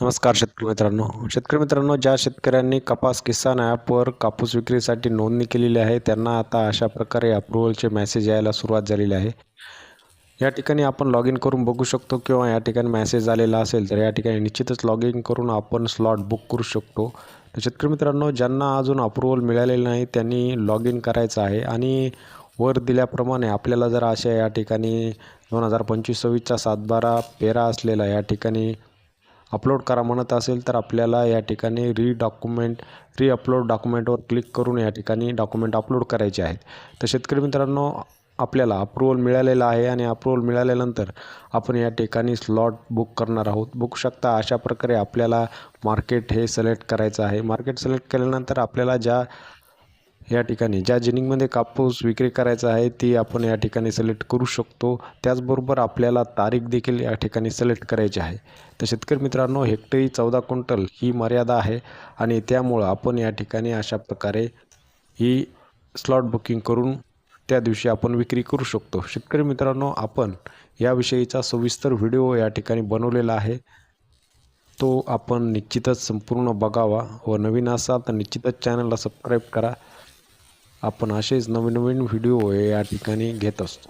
नमस्कार शेतकरी मित्रांनो. शेतकरी मित्रांनो ज्या शेतकऱ्यांनी कपास किसान ॲपवर कापूस विक्रीसाठी नोंदणी केलेली आहे त्यांना आता अशा प्रकारे अप्रुव्हलचे मेसेज यायला सुरुवात झालेली आहे. या ठिकाणी आपण लॉग इन करून बघू शकतो किंवा या ठिकाणी मॅसेज आलेला असेल तर या ठिकाणी निश्चितच लॉग इन करून आपण स्लॉट बुक करू शकतो. तर शेतकरी मित्रांनो ज्यांना अजून अप्रुव्हल मिळालेलं नाही त्यांनी लॉग इन करायचं आहे आणि वर दिल्याप्रमाणे आपल्याला जर अशा या ठिकाणी दोन हजार पंचवीस सव्वीसचा सातबारा पेरा असलेला या ठिकाणी अपलोड करा म्हणत असेल तर आपल्याला या ठिकाणी री डॉक्युमेंट री अपलोड डॉक्युमेंटवर क्लिक करून या ठिकाणी डॉक्युमेंट अपलोड करायचे आहेत. तर शेतकरी मित्रांनो आपल्याला अप्रुव्हल मिळालेलं आहे आणि अप्रुव्हल मिळाल्यानंतर आपण या ठिकाणी स्लॉट बुक करणार आहोत. बुक शकता अशा प्रकारे आपल्याला मार्केट हे सिलेक्ट करायचं आहे. मार्केट सिलेक्ट केल्यानंतर आपल्याला ज्या या ठिकाणी ज्या जिनिंगमध्ये कापूस विक्री करायचा आहे ती आपण या ठिकाणी सिलेक्ट करू शकतो. त्याचबरोबर आपल्याला तारीख देखील या ठिकाणी सिलेक्ट करायची आहे. तर शेतकरी मित्रांनो हेक्टरी चौदा क्विंटल ही मर्यादा आहे आणि त्यामुळं आपण या ठिकाणी अशा प्रकारे ही स्लॉट बुकिंग करून त्या दिवशी आपण विक्री करू शकतो. शेतकरी मित्रांनो आपण याविषयीचा सविस्तर व्हिडिओ या ठिकाणी बनवलेला आहे. तो आपण निश्चितच संपूर्ण बघावा व नवीन असाल तर निश्चितच चॅनलला सबस्क्राईब करा. आपण असेच नवीन नवीन व्हिडिओ या ठिकाणी घेत असतो.